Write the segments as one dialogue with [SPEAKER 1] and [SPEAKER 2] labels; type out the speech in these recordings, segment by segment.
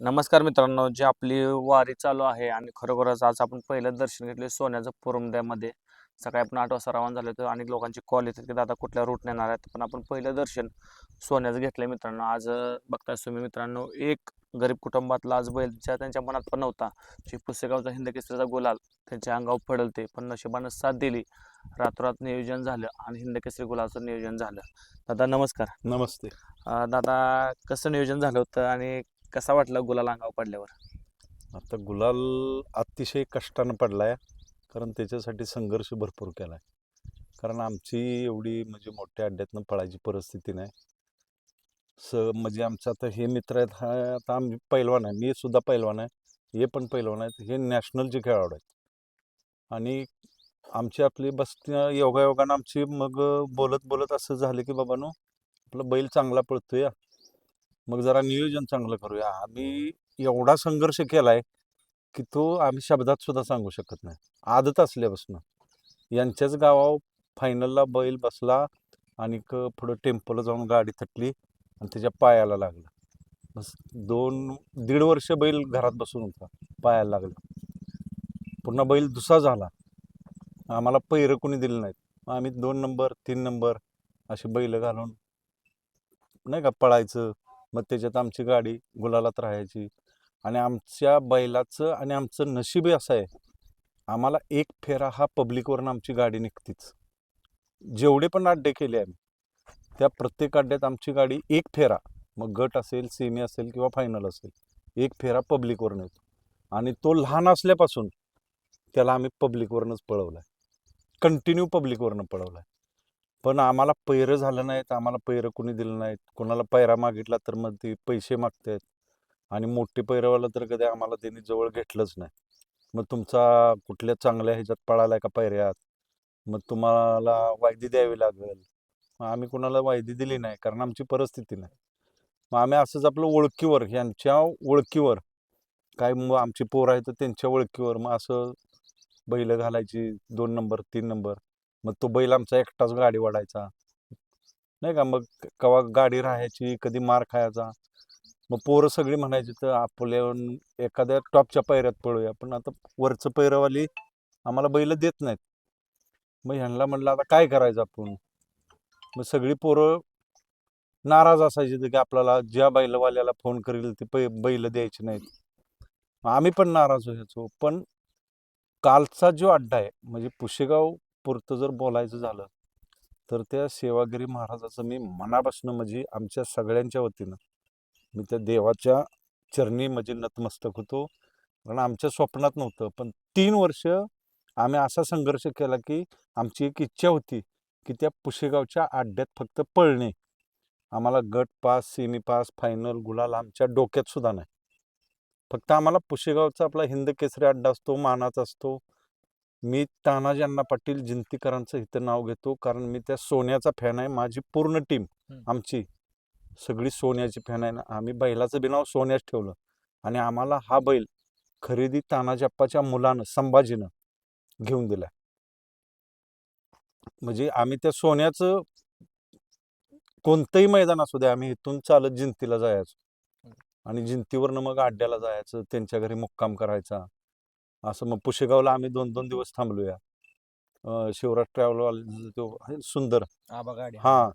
[SPEAKER 1] नमस्कार मित्रांनो जी आपली वारी चालू आहे आणि खरोखरच आज आपण पहिलं दर्शन घेतले सोन्याचं पुरमद्यामध्ये सकाळी आपण आठ वाजता रवाना झालो होतो अनेक लोकांची कॉल येतात की दादा कुठल्या रूट येणार आहेत? पण आपण पहिलं दर्शन सोन्याचं घेतलंय मित्रांनो. आज बघताय तुम्ही मित्रांनो एक गरीब कुटुंबातला आज बैल ज्या त्यांच्या मनात पण नव्हता जी पुसेगावचा हिंद केसरीचा गुलाल त्यांच्या अंगावर पडलते पण नशिबानं साथ दिली. रातोरात नियोजन झालं आणि हिंद केसरी गुलालचं नियोजन झालं. दादा नमस्कार.
[SPEAKER 2] नमस्ते.
[SPEAKER 1] दादा कसं नियोजन झालं होतं आणि कसा वाटला गुलाल अंगावर पडल्यावर?
[SPEAKER 2] आता गुलाल अतिशय कष्टानं पडलाय कारण त्याच्यासाठी संघर्ष भरपूर केलाय. कारण आमची एवढी म्हणजे मोठ्या अड्ड्यातनं पळायची परिस्थिती नाही. स म्हणजे आमचं आता हे मित्र आहेत हा आता आम्ही पैलवान आहे. मी सुद्धा पैलवान आहे. हे पण पैलवान आहेत. हे नॅशनलचे खेळाडू आहेत. आणि आमची आपली बस योगायोगानं आमची मग बोलत बोलत असं झालं की बाबानो आपला बैल चांगला पळतोय. मग जरा नियोजन चांगलं करूया. आम्ही एवढा संघर्ष केलाय की तो आम्ही शब्दात सुद्धा सांगू शकत नाही. आदत असल्यापासून. यांच्याच गावावर फायनलला बैल बसला आणि पुढं टेम्पोला जाऊन गाडी थटली आणि त्याच्या पायाला लागलं. बस दोन दीड वर्ष बैल घरात बसून होता. पायाला लागलं. पुन्हा बैल दुसरा झाला. आम्हाला पैरं कोणी दिलं नाहीत. मग आम्ही दोन नंबर तीन नंबर अशी बैल घालून नाही का पळायचं मग त्याच्यात आमची गाडी गुलालात राहायची. आणि आमच्या बैलाचं आणि आमचं नशीबही असं आहे आम्हाला एक फेरा हा पब्लिकवरून आमची गाडी निघतीच. जेवढे पण अड्डे केले आम्ही त्या प्रत्येक अड्ड्यात आमची गाडी एक फेरा मग गट असेल सेमी असेल किंवा फायनल असेल एक फेरा पब्लिकवरून येतो. आणि तो लहान असल्यापासून त्याला आम्ही पब्लिकवरूनच पळवला आहे कंटिन्यू पब्लिकवरनं आहे पण आम्हाला पैरं झालं नाहीत आम्हाला पैरं कोणी दिलं नाहीत. कोणाला पैरा मागितला तर मग ते पैसे मागतायत. आणि मोठे पैरवाला तर कधी आम्हाला त्यांनी जवळ घेतलंच नाही. मग तुमचा कुठल्या चांगल्या ह्याच्यात पळालाय का पैऱ्यात? मग तुम्हाला वायदी द्यावी लागेल. मग आम्ही कोणाला वायदी दिली नाही कारण आमची परिस्थिती नाही. मग आम्ही असंच आपलं ओळखीवर ह्यांच्या ओळखीवर काय मग आमची पोरं आहेत तर त्यांच्या ओळखीवर मग असं बैल घालायची दोन नंबर तीन नंबर. मग तो बैल आमचा एकटाच गाडी वाढायचा. नाही का? मग कवा गाडी राहायची कधी मार खायचा. मग पोरं सगळी म्हणायची तर आपल्या एखाद्या टॉपच्या पैऱ्यात पळूया. पण आता वरचं पैरवाली आम्हाला बैल देत नाहीत. मग ह्यांना म्हणलं आता काय करायचं आपण? मग सगळी पोरं नाराज असायची की आपल्याला ज्या बैलवाल्याला फोन करेल ते पै बैल द्यायचे नाहीत. आम्ही पण नाराज व्हायचो. पण कालचा जो अड्डा आहे म्हणजे पुशेगाव पुरतं जर बोलायचं झालं तर त्या सेवागिरी महाराजाचं मी मनापासून म्हणजे आमच्या सगळ्यांच्या वतीनं मी त्या देवाच्या चरणी म्हणजे नतमस्तक होतो. कारण आमच्या स्वप्नात नव्हतं पण तीन वर्ष आम्ही असा संघर्ष केला की आमची एक इच्छा होती की त्या पुशेगावच्या अड्ड्यात फक्त पळणे. आम्हाला गट पास सेमी पास फायनल गुलाल आमच्या डोक्यात सुद्धा नाही. फक्त आम्हाला पुशेगावचा आपला हिंद केसरी अड्डा असतो मानाचा असतो. मी तानाजी अण्णा पाटील जिंतीकरांचं इथं नाव घेतो. कारण मी त्या सोन्याचा फॅन आहे. माझी पूर्ण टीम. आमची सगळी सोन्याची फॅन आहे. ना आम्ही बैलाचं बी नाव सोन्याच ठेवलं. आणि आम्हाला हा बैल खरेदी तानाजी अप्पाच्या मुलानं संभाजीनं घेऊन दिलाय. म्हणजे आम्ही त्या सोन्याचं कोणतंही मैदान असू दे आम्ही इथून चालत जिंतीला जायचो. आणि जिंतीवरनं मग अड्ड्याला जायचं त्यांच्या घरी मुक्काम करायचा. असं मग पुशेगावला आम्ही दोन दोन दिवस थांबलोया. शिवराज ट्रॅव्हल तो आहे सुंदर.
[SPEAKER 1] आबा गाडी
[SPEAKER 2] हा.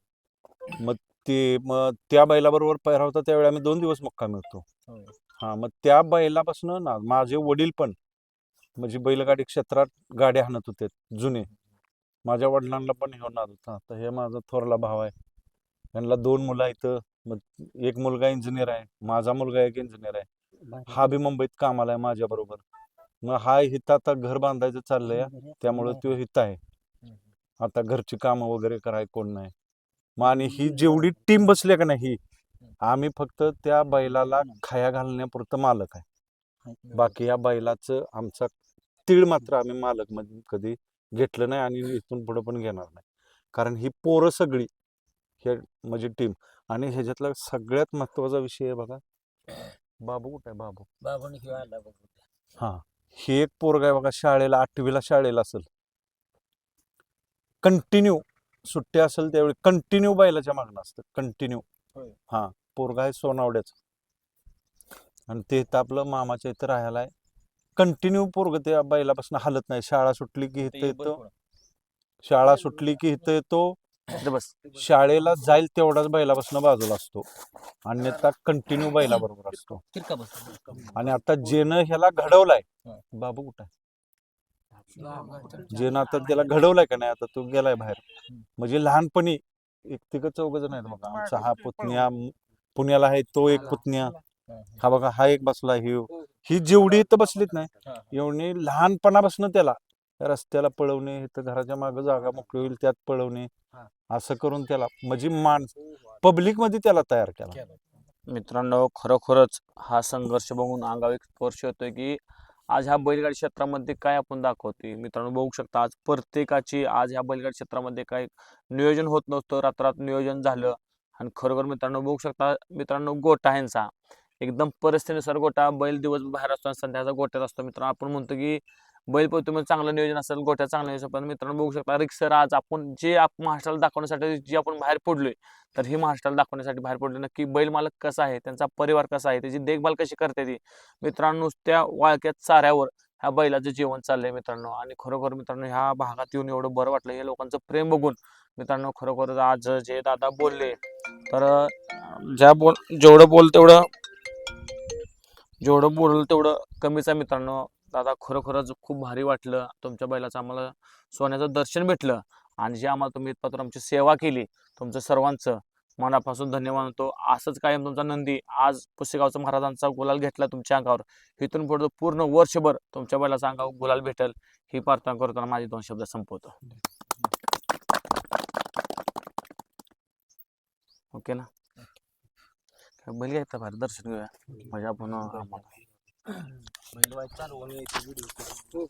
[SPEAKER 2] मग ते मग त्या बैलाबरोबर पहिरा होता त्यावेळी आम्ही दोन दिवस मुक्कामी होतो
[SPEAKER 1] होय.
[SPEAKER 2] हा मग त्या बैलापासून ना माझे वडील पण म्हणजे बैलगाडी क्षेत्रात गाड्या हाणत होते जुने. माझ्या वडिलांना पण हे नाद होता. आता हे माझा थोरला भाव आहे. यांना दोन मुलं आहेत. मग एक मुलगा इंजिनियर आहे. माझा मुलगा एक इंजिनियर आहे. हा बी मुंबईत कामाला आहे माझ्या बरोबर मग हा हिथं आता घर बांधायचं चाललंय त्यामुळं तो हित आहे. आता घरची कामं वगैरे कराय कोण नाही. मग आणि ही जेवढी टीम बसली का नाही ही आम्ही फक्त त्या बैलाला खाया घालण्यापुरतं मालक आहे. बाकी या बैलाचं आमचा तीळ मात्र आम्ही मालकमध्ये कधी घेतलं नाही आणि इथून पुढे पण घेणार नाही. कारण ही पोरं सगळी हे म्हणजे टीम आणि ह्याच्यातला सगळ्यात महत्त्वाचा विषय आहे बघा. बाबू कुठे आहे? बाबू.
[SPEAKER 3] बघ
[SPEAKER 2] हा. हे एक पोरग आहे बघा शाळेला आठवीला शाळेला असेल. कंटिन्यू सुट्टी असेल त्यावेळी कंटिन्यू बैलाच्या मागणं असतं. कंटिन्यू. हा पोरगा आहे सोनावड्याचा. आणि ते इथं आपलं मामाच्या इथं राहायला आहे. कंटिन्यू पोरग त्या बैलापासून हलत नाही. शाळा सुटली की इथं येतो. शाळा सुटली की इथं येतो.
[SPEAKER 1] बस.
[SPEAKER 2] शाळेला जाईल तेवढाच बैलापासून बाजूला असतो. अन्यथा कंटिन्यू बैलाबरोबर असतो.
[SPEAKER 3] फिरका बस.
[SPEAKER 2] आणि आता जेनं ह्याला घडवलाय. बाबू कुठं आहे? जेनं आता त्याला घडवलाय का नाही? आता तो गेलाय बाहेर. म्हणजे लहानपणी एक तिघ चौघ जण आहेत बघा. आमचा हा पुतण्या म- पुण्याला आहे तो एक पुतण्या. हा बघा हा एक बसला ही ही जेवढी इथं बसलीत नाही. एवढी लहानपणापासून त्याला रस्त्याला पळवणे इथं घराच्या मागे जागा मोकळी होईल त्यात पळवणे
[SPEAKER 3] हा.
[SPEAKER 2] असं करून त्याला म्हणजे मान पब्लिकमध्ये त्याला तयार केला.
[SPEAKER 1] मित्रांनो खरोखरच हा संघर्ष बघून अंगावर एक स्पर्श होतोय की आज ह्या बैलगाडी क्षेत्रामध्ये काय आपण दाखवतोय? मित्रांनो बघू शकता आज प्रत्येकाची आज ह्या बैलगाडी क्षेत्रामध्ये काय नियोजन होत नव्हतं रात्रात नियोजन झालं. आणि खरोखर मित्रांनो बघू शकता मित्रांनो गोटा ह्यांचा. एकदम परिस्थितीनुसार गोटा बैल दिवस बाहेर असतो आणि संध्याचा गोट्यात असतो. मित्रांनो आपण म्हणतो की बैल पोहतो चांगलं नियोजन असेल गोठ्या चांगलं नियोजन पण मित्रांनो बघू शकता रिक्सर आज आपण जे आपण महाराष्ट्राला दाखवण्यासाठी जे आपण बाहेर पडलोय तर ही महाराष्ट्राला दाखवण्यासाठी बाहेर पडलो नक्की बैल मालक कसा आहे त्यांचा परिवार कसा आहे त्याची देखभाल कशी करते ती मित्रांनो त्या वाळक्यात चाऱ्यावर ह्या बैलाचं जीवन चाललंय मित्रांनो. आणि खरोखर मित्रांनो ह्या भागात येऊन एवढं बरं वाटलं हे लोकांचं प्रेम बघून मित्रांनो खरोखर आज जे दादा बोलले तर ज्या बोल जेवढं बोल तेवढं जेवढं बोललं तेवढं कमीच आहे मित्रांनो. दादा खरोखरच खूप भारी वाटलं. तुमच्या बैलाचं आम्हाला सोन्याचं दर्शन भेटलं आणि जे आम्हाला तुम्ही इथपासून आमची सेवा केली तुमचं सर्वांचं मनापासून धन्यवाद होतो असंच कायम तुमचा नंदी आज पुसेगावचा महाराजांचा गुलाल घेतला तुमच्या अंगावर. इथून पुढे पूर्ण वर्षभर तुमच्या बैलाचा अंगावर गुलाल भेटेल ही प्रार्थना करताना माझे दोन शब्द संपवतो. ओके ना? बैल घ्यायचा भारी दर्शन घेऊया. म्हणजे आपण आम्हाला
[SPEAKER 3] बैल वाईट चालवून यायची व्हिडिओ